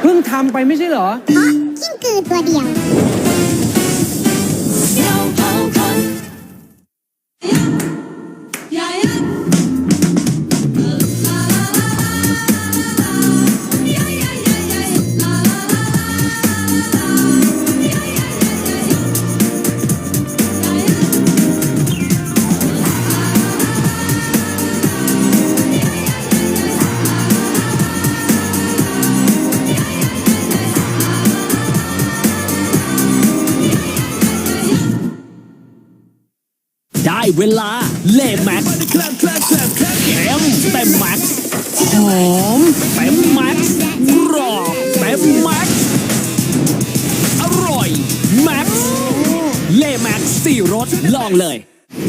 เพิ่งทำไปไม่ใช่เหรอ เพราะกิ้งกือตัวเดียว ได้เวลาเล่แม็กซ์เค็มเต็มแม็กซ์หอมเต็มแม็กซ์กรอบเต็มแม็กซ์อร่อยแม็กซ์เล่แม็กซ์สี่รสลองเลย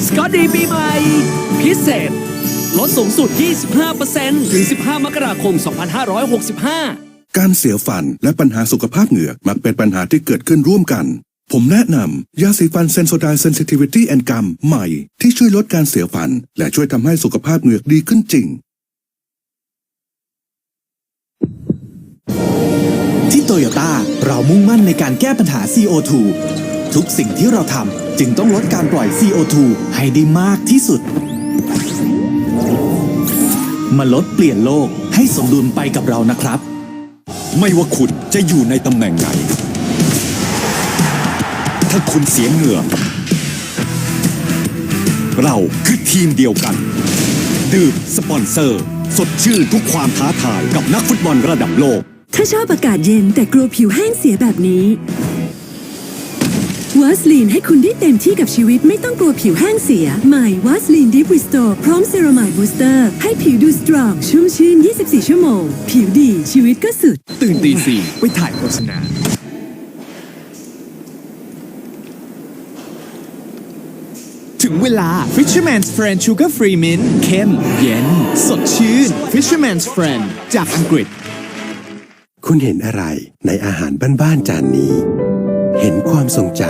สกอตดีปีใหม่ พิเศษ ลดสูงสุด 25%ถึง 15 มกราคม 2565การเสียฟันและปัญหาสุขภาพเหงือกมักเป็นปัญหาที่เกิดขึ้นร่วมกัน ผมแนะนำยาสีฟันเซนโซไดเซนซิทิวิตี้แอนกัมใหม่ ที่ช่วยลดการเสียฟัน และช่วยทำให้สุขภาพเหงือกดีขึ้นจริง ที่โตโยต้าเรามุ่งมั่นในการแก้ปัญหา CO2 ทุกสิ่งที่เราทำจึงต้องลดการปล่อย CO2 ให้ได้มากที่สุด มาลดเปลี่ยนโลกให้สมดุลไปกับเรานะครับ ไม่ว่าคุณจะอยู่ในตำแหน่งไหน ถ้าคุณเสียเหงื่อ เราคือทีมเดียวกัน ดื่มสปอนเซอร์ สดชื่นทุกความท้าทายกับนักฟุตบอลระดับโลก ถ้าชอบอากาศเย็นแต่กลัวผิวแห้งเสียแบบนี้วาสลีนให้คุณได้เต็มที่กับชีวิตไม่ต้องกลัวผิวแห้งเสีย ใหม่วาสลีนดิฟริสโตพร้อมเซรามายบูสเตอร์ ให้ผิวดูสตรอง ชุ่มชื่น 24 ชั่วโมง ผิวดีชีวิตก็สุด ตื่นตีสี่ไปถ่ายโฆษณา งเวลา Fisherman's Friend Sugar Free Mint เข้มเย็น สดชื่น Fisherman's Friend จากอังกฤษ คุณเห็นอะไรในอาหารบ้านๆจานนี้ เห็นความทรงจ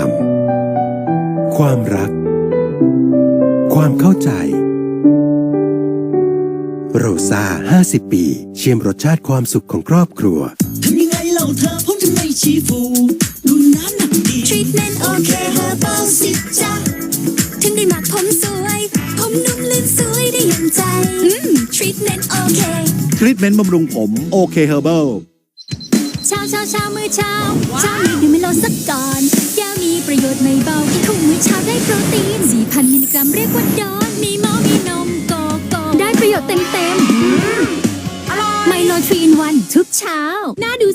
ำความรัก ความเข้าใจโรซา50 ปี เชียมรสชาติความสุขของครอบครัว ทำยังไงเล่าเธอผมถึงไม่ชี้ฟู ดูน้ำหนักดีทรีทเมนต์โอเคเฮอร์เบลสิ มทรีทเมนต์โอเคทรีทเมนต์บำรุงผมโอเคเฮอร์เบิลเช้าเช้าเช้ามื้อเช้าเช้านี้ดื่มไม่ลดสักก่อนแก้วมีประโยชน์ไม่เบากินคู่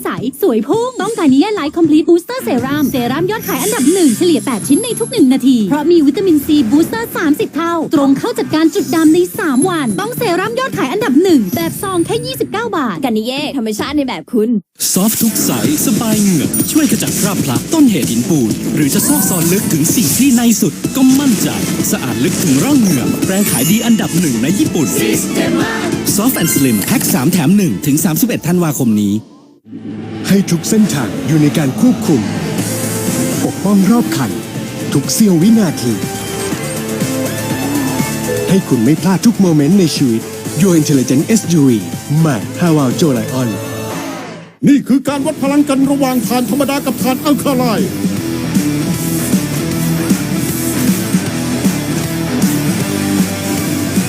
ใส สวยพุ่ง ต้องการนิยาไลท์คอมพลีทบูสเตอร์เซรั่มเซรั่มยอดขายอันดับหนึ่งเฉลี่ย 8 ชิ้นในทุก 1 นาที เพราะมีวิตามินซีบูสเตอร์ 30 เท่า ตรงเข้าจัดการจุดดำใน 3 วัน ต้องเซรั่มยอดขายอันดับหนึ่งแบบซองแค่ 29 บาท กันนิเย่ธรรมชาติในแบบคุณ ซอฟทุกใสสบายเหงือกช่วยขจัดคราบพลักต้นเหตุหินปูน หรือจะซอกซอนลึกถึงสิ่งที่ในสุดก็มั่นใจสะอาดลึกถึงร่องเหงือกแปรงขายดีอันดับหนึ่งในญี่ปุ่นซอฟแอนด์สลิมแพ็ค3แถม1ถึง 31 ธันวาคมนี้ ให้ทุกเส้นทางอยู่ในการควบคุม ปกป้องรอบคัน ทุกเสี้ยววินาที ให้คุณไม่พลาดทุกโมเมนต์ในชีวิต Your Intelligent SUV ใหม่ h a w a l j o Lion นี่คือการวัดพลังกันระหว่างฐานธรรมดากับฐานอัลคาไลน์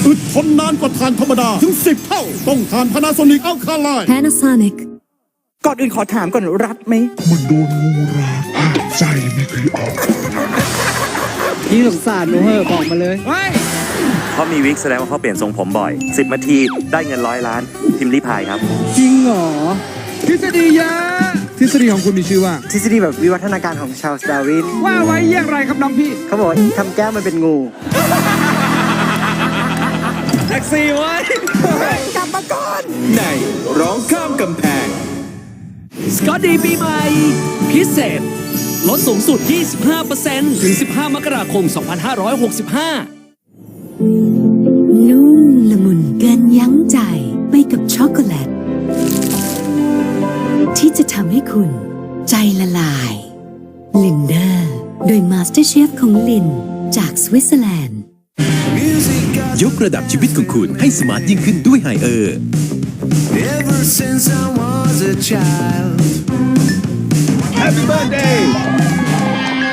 อึดทนนานกว่าฐานธรรมดา ถึง 10 เท่า ต้องฐานพานาโซนิกอัลคาไลน์ Panasonic ก่อนอื่นขอถามก่อนรัดไหมมันโดนงูรัดใจไม่เคยออกพี่สงสารหนูเหอะบอกมาเลยเฮ้ยเขามีวิกแสดงว่าเขาเปลี่ยนทรงผมบ่อย 10นาทีได้เงินร้อยล้านพิมพ์ริพายครับ จริงเหรอทฤษฎียะทฤษฎีของคุณมีชื่อว่า ทฤษฎีแบบวิวัฒนาการของชาลส์ดาร์วินว่าไว้อย่างไรครับน้องพี่ เขาบอกว่าทำแก้วมันเป็นงูแท็กซี่ไว้ในร้องข้ามกำแพง สกอตดีปีใหม่ พิเศษ ลดสูงสุด 25%ถึง 15 มกราคม 2565 นุ่มละมุนเกินยั้งใจไปกับช็อกโกแลต ที่จะทำให้คุณใจละลาย ลินเดอร์ โดยมาสเตอร์เชฟของลิน จากสวิตเซอร์แลนด์ Music got ยกระดับชีวิตของคุณให้สมาร์ทยิ่งขึ้นด้วยไฮเออร์ Ever since I was a child. Happy Birthday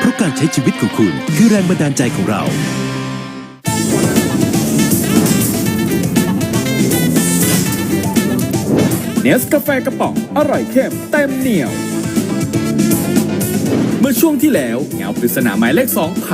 เพราะการใช้ชีวิตของคุณคือแรงบันดาลใจของเรา เนสกาแฟกระป๋องอร่อยเข้มเต็มเหนียว เมื่อช่วงที่แล้วเงาปริศนาหมายเลขสอง